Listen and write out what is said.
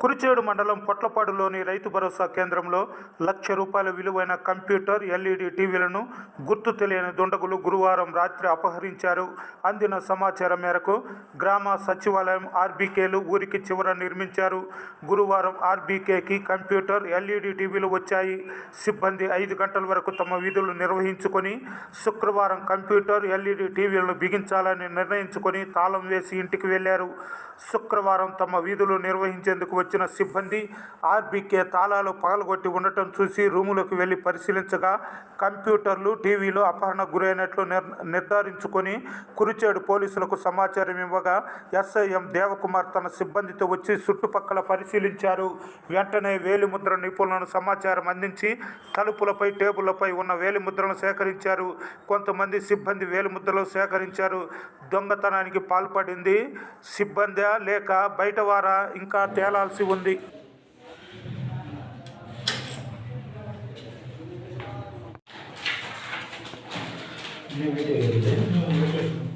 కురిచేడు మండలం పొట్లపాడులోని రైతు భరోసా కేంద్రంలో లక్ష రూపాయల విలువైన కంప్యూటర్ ఎల్ఈడి టీవీలను గుర్తు తెలియని దుండగులు గురువారం రాత్రి అపహరించారు. అందిన సమాచారం మేరకు గ్రామ సచివాలయం ఆర్బీకేలు ఊరికి చివర నిర్మించారు. గురువారం ఆర్బీకేకి కంప్యూటర్ ఎల్ఈడి టీవీలు వచ్చాయి. సిబ్బంది ఐదు గంటల వరకు తమ విధులు నిర్వహించుకొని శుక్రవారం కంప్యూటర్ ఎల్ఈడి టీవీలను బిగించాలని నిర్ణయించుకొని తాళం వేసి ఇంటికి వెళ్ళారు. శుక్రవారం తమ విధులు నిర్వహించేందుకు వచ్చిన సిబ్బంది ఆర్బీకే తాళాలు పగలగొట్టి ఉండటం చూసి రూములోకి వెళ్ళి పరిశీలించగా కంప్యూటర్లు టీవీలు అపహరణకు గురైనట్లు నిర్ నిర్ధారించుకొని కురిచేడు పోలీసులకు సమాచారం ఇవ్వగా ఎస్ఐఎం దేవకుమార్ తన సిబ్బందితో వచ్చి చుట్టుపక్కల పరిశీలించారు. వెంటనే వేలిముద్ర నిపుణులను సమాచారం అందించి తలుపులపై టేబుళ్ళపై ఉన్న వేలిముద్రను సేకరించారు. కొంతమంది సిబ్బంది వేలిముద్రలు సేకరించారు. దొంగతనానికి పాల్పడింది సిబ్బందా లేక బయటవారా ఇంకా తేలాల్సి ఉంది Thank you.